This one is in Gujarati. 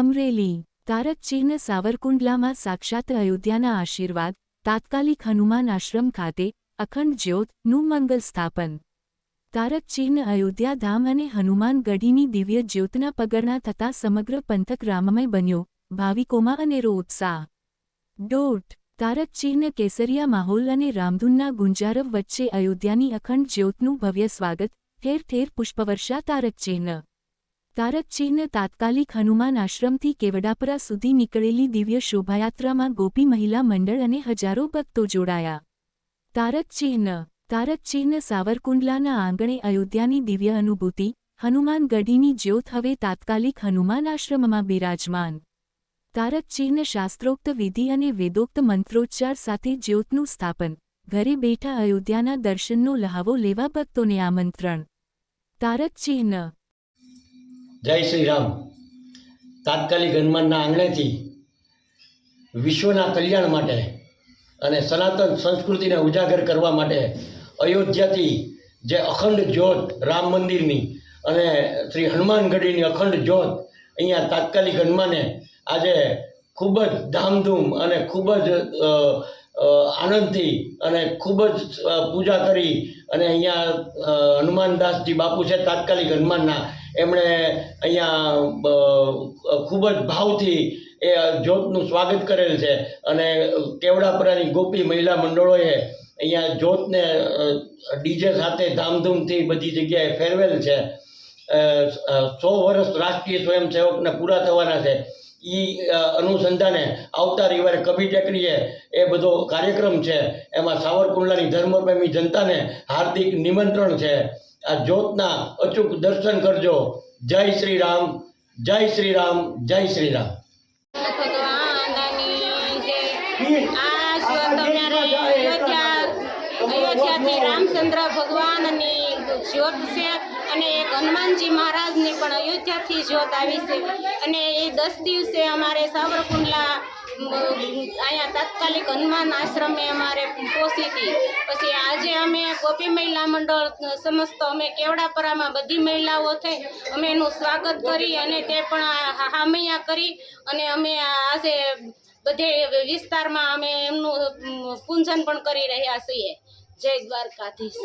અમરેલી. તારક ચિહ્ન સાવરકુંડલામાં સાક્ષાત અયોધ્યાના આશીર્વાદ, તાત્કાલિક હનુમાન આશ્રમ ખાતે, અખંડ જ્યોતનું મંગલ સ્થાપન. તારક ચિહ્ન અયોધ્યા ધામ અને હનુમાન ગઢીની દિવ્ય જ્યોતના પગરણા થતાં સમગ્ર પંથક રામમય બન્યો, ભાવિકોમાં અનેરો ઉત્સાહ. ડોટ તારક ચિહ્ન કેસરિયા માહોલ અને રામધૂનના ગુંજારવ વચ્ચે અયોધ્યાની અખંડ જ્યોતનું ભવ્ય સ્વાગત, ઠેર ઠેર પુષ્પવર્ષા તારક ચિહ્ન તારક ચિહ્ન તાત્કાલિક હનુમાન આશ્રમથી કેવડાપરા સુધી નીકળેલી દિવ્ય શોભાયાત્રામાં ગોપી મહિલા મંડળ અને હજારો ભક્તો જોડાયા. તારક ચિહ્ન તારક ચિહ્ન સાવરકુંડલાના આંગણે અયોધ્યાની દિવ્ય અનુભૂતિ, હનુમાન ગઢીની જ્યોત હવે તાત્કાલિક હનુમાન આશ્રમમાં બિરાજમાન. તારક ચિહ્ન શાસ્ત્રોક્ત વિધિ અને વેદોક્ત મંત્રોચ્ચાર સાથે જ્યોતનું સ્થાપન. ઘરે બેઠા અયોધ્યાના દર્શનનો લહાવો લેવા ભક્તોને આમંત્રણ. તારક ચિહ્ન જય શ્રી રામ તાત્કાલિક હનુમાનના આંગણેથી વિશ્વના કલ્યાણ માટે અને સનાતન સંસ્કૃતિને ઉજાગર કરવા માટે અયોધ્યાથી જે અખંડ જ્યોત રામ મંદિરની અને શ્રી હનુમાનગઢીની અખંડ જ્યોત અહીંયા તાત્કાલિક હનુમાને આજે ખૂબ જ ધામધૂમ અને ખૂબ જ આનંદથી અને ખૂબ જ પૂજા કરી અને અહીંયા હનુમાનદાસજી બાપુ છે, તાત્કાલિક હનુમાનના, એમણે અહીંયા ખૂબ જ ભાવથી એ જ્યોતનું સ્વાગત કરેલ છે. અને કેવડાપરાની ગોપી મહિલા મંડળોએ અહીંયા જ્યોતને ડીજે સાથે ધામધૂમથી બધી જગ્યાએ ફેરવેલ છે. સો વર્ષ રાષ્ટ્રીય સ્વયંસેવકને પૂરા થવાના છે. એ અનુસંધાને આવતા રવિવારે કવિ ટેકરીએ એ બધો કાર્યક્રમ છે. એમાં સાવરકુંડલાની ધર્મપ્રેમી જનતાને હાર્દિક નિમંત્રણ છે. આ જ્યોતના અચૂક દર્શન કરજો. જય શ્રી રામ જય શ્રી રામ જય શ્રી રામ. રામચંદ્ર ભગવાન ભગવાનની જ્યોત છે અને એક હનુમાનજી મહારાજની પણ અયોધ્યાથી જ્યોત આવી છે. અને એ દસ દિવસે અમારે સાવરકુંડલા અહીંયા તાત્કાલિક હનુમાન આશ્રમે અમારે પહોંચી હતી. પછી આજે અમે ગોપી મહિલા મંડળ સમસ્ત અમે કેવડાપરામાં બધી મહિલાઓ થઈ અમે એનું સ્વાગત કરી અને તે પણ હામૈયા કરી અને અમે આજે બધે વિસ્તારમાં અમે એમનું પૂજન પણ કરી રહ્યા છીએ. જય દ્વારકાધીશ.